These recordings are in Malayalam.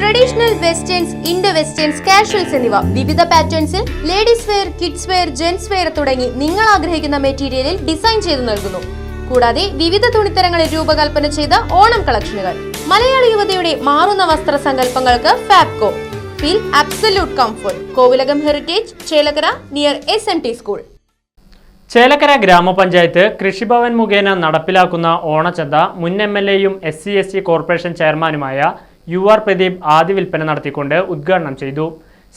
Traditional westerns Indo westerns casuals എന്നിവ. വിവിധ പാറ്റേൺസിൽ ladies wear kids wear gents wear തുടങ്ങി നിങ്ങൾ ആഗ്രഹിക്കുന്ന മെറ്റീരിയലിൽ ഡിസൈൻ ചെയ്തു നൽകുന്നു. കൂടാതെ വിവിധ തുണിത്തരങ്ങളിൽ രൂപകൽപ്പന ചെയ്ത ഓണം കളക്ഷനുകൾ. മലയാളി യുവതയുടെ മാറുന്ന വസ്ത്ര സങ്കല്പങ്ങൾക്ക് Fabco feel absolute comfort Kovilakam heritage Chelakkara near S N T school Chelakkara ഗ്രാമപഞ്ചായത്ത് കൃഷിഭവൻ മുഖേന നടപ്പിലാക്കുന്ന ഓണച്ചന്ത മുൻ എം എൽ എയും S C S C corporation ചെയർമാനുമായ യു ആർ പ്രദീപ് ആദ്യ വിൽപ്പന നടത്തിക്കൊണ്ട് ഉദ്ഘാടനം ചെയ്തു.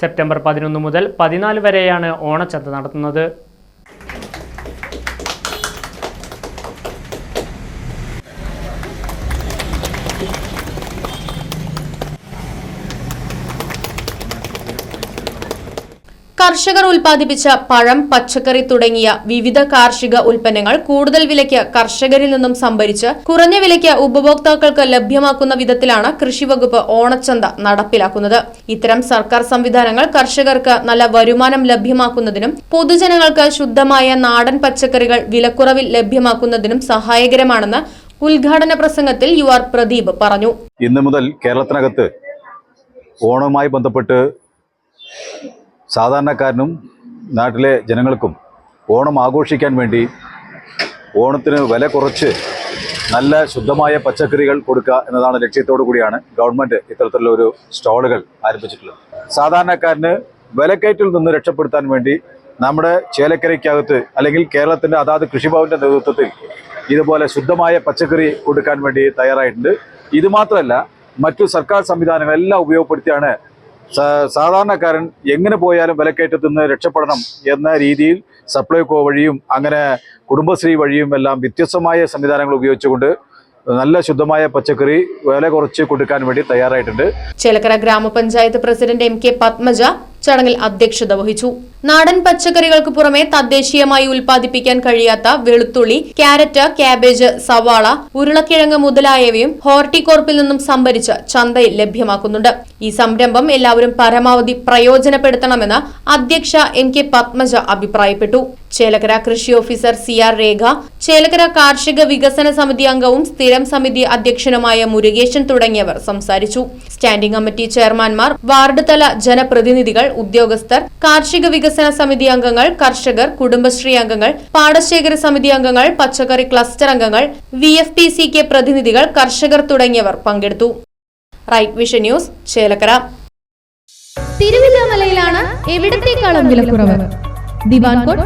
സെപ്റ്റംബർ പതിനൊന്ന് മുതൽ പതിനാല് വരെയാണ് ഓണച്ചന്ത നടത്തുന്നത്. കർഷകർ ഉൽപ്പാദിപ്പിച്ച പഴം പച്ചക്കറി തുടങ്ങിയ വിവിധ കാർഷിക ഉൽപ്പന്നങ്ങൾ കൂടുതൽ വിലയ്ക്ക് കർഷകരിൽ നിന്നും സംഭരിച്ച് കുറഞ്ഞ വിലയ്ക്ക് ഉപഭോക്താക്കൾക്ക് ലഭ്യമാക്കുന്ന വിധത്തിലാണ് കൃഷിവകുപ്പ് ഓണച്ചന്ത നടപ്പിലാക്കുന്നത്. ഇത്തരം സർക്കാർ സംവിധാനങ്ങൾ കർഷകർക്ക് നല്ല വരുമാനം ലഭ്യമാക്കുന്നതിനും പൊതുജനങ്ങൾക്ക് ശുദ്ധമായ നാടൻ പച്ചക്കറികൾ വിലക്കുറവിൽ ലഭ്യമാക്കുന്നതിനും സഹായകരമാണെന്ന് ഉദ്ഘാടന പ്രസംഗത്തിൽ യു ആർ പ്രദീപ് പറഞ്ഞു. ഇന്ന് മുതൽ കേരളത്തിനകത്ത് ഓണവുമായി ബന്ധപ്പെട്ട് സാധാരണക്കാരനും നാട്ടിലെ ജനങ്ങൾക്കും ഓണം ആഘോഷിക്കാൻ വേണ്ടി ഓണത്തിന് വില കുറച്ച് നല്ല ശുദ്ധമായ പച്ചക്കറികൾ കൊടുക്കുക എന്നതാണ് ലക്ഷ്യത്തോടു കൂടിയാണ് ഗവൺമെന്റ് ഇത്തരത്തിലുള്ള ഒരു സ്റ്റാളുകൾ ആരംഭിച്ചിട്ടുള്ളത്. സാധാരണക്കാരന് വിലക്കയറ്റിൽ നിന്ന് രക്ഷപ്പെടുത്താൻ വേണ്ടി നമ്മുടെ ചേലക്കരയ്ക്കകത്ത് അല്ലെങ്കിൽ കേരളത്തിന്റെ അതാത് കൃഷിഭവന്റെ നേതൃത്വത്തിൽ ഇതുപോലെ ശുദ്ധമായ പച്ചക്കറി കൊടുക്കാൻ വേണ്ടി തയ്യാറായിട്ടുണ്ട്. ഇത് മാത്രമല്ല മറ്റു സർക്കാർ സംവിധാനങ്ങളെല്ലാം ഉപയോഗപ്പെടുത്തിയാണ് സാധാരണക്കാരൻ എങ്ങനെ പോയാലും വിലക്കയറ്റത്തിൽ നിന്ന് രക്ഷപ്പെടണം എന്ന രീതിയിൽ സപ്ലൈകോ വഴിയും അങ്ങനെ കുടുംബശ്രീ വഴിയും എല്ലാം വ്യത്യസ്തമായ സംവിധാനങ്ങൾ ഉപയോഗിച്ചുകൊണ്ട് നല്ല ശുദ്ധമായ പച്ചക്കറി വില കുറച്ച് കൊടുക്കാൻ വേണ്ടി തയ്യാറായിട്ടുണ്ട്. ചേലക്കര ഗ്രാമപഞ്ചായത്ത് പ്രസിഡന്റ് എം കെ പത്മജ ചടങ്ങിൽ അധ്യക്ഷത വഹിച്ചു. നാടൻ പച്ചക്കറികൾക്ക് പുറമെ തദ്ദേശീയമായി ഉൽപ്പാദിപ്പിക്കാൻ കഴിയാത്ത വെളുത്തുള്ളി ക്യാരറ്റ് ക്യാബേജ് സവാള ഉരുളക്കിഴങ്ങ് മുതലായവയും ഹോർട്ടികോർപ്പിൽ നിന്നും സംഭരിച്ച് ചന്തയിൽ ലഭ്യമാക്കുന്നുണ്ട്. ഈ സംരംഭം എല്ലാവരും പരമാവധി പ്രയോജനപ്പെടുത്തണമെന്ന് അധ്യക്ഷ എം കെ പത്മജ അഭിപ്രായപ്പെട്ടു. ചേലക്കര കൃഷി officer C R Rekha Chelakkara കാർഷിക വികസന സമിതി അംഗവും സ്ഥിരം സമിതി അധ്യക്ഷനുമായ മുരുകേശൻ തുടങ്ങിയവർ സംസാരിച്ചു. സ്റ്റാൻഡിംഗ് കമ്മിറ്റി ചെയർമാൻമാർ വാർഡ് തല ജനപ്രതിനിധികൾ ഉദ്യോഗസ്ഥർ കാർഷിക വികസന സമിതി അംഗങ്ങൾ കർഷകർ കുടുംബശ്രീ അംഗങ്ങൾ പാടശേഖര സമിതി അംഗങ്ങൾ പച്ചക്കറി ക്ലസ്റ്റർ അംഗങ്ങൾ V F P C K പ്രതിനിധികൾ കർഷകർ തുടങ്ങിയവർ പങ്കെടുത്തു. Right vision news Chelakkara. തിരുവില്ലാമലയിലാണ് എവിടത്തേക്കാളും വിലക്കുറവ് divan cot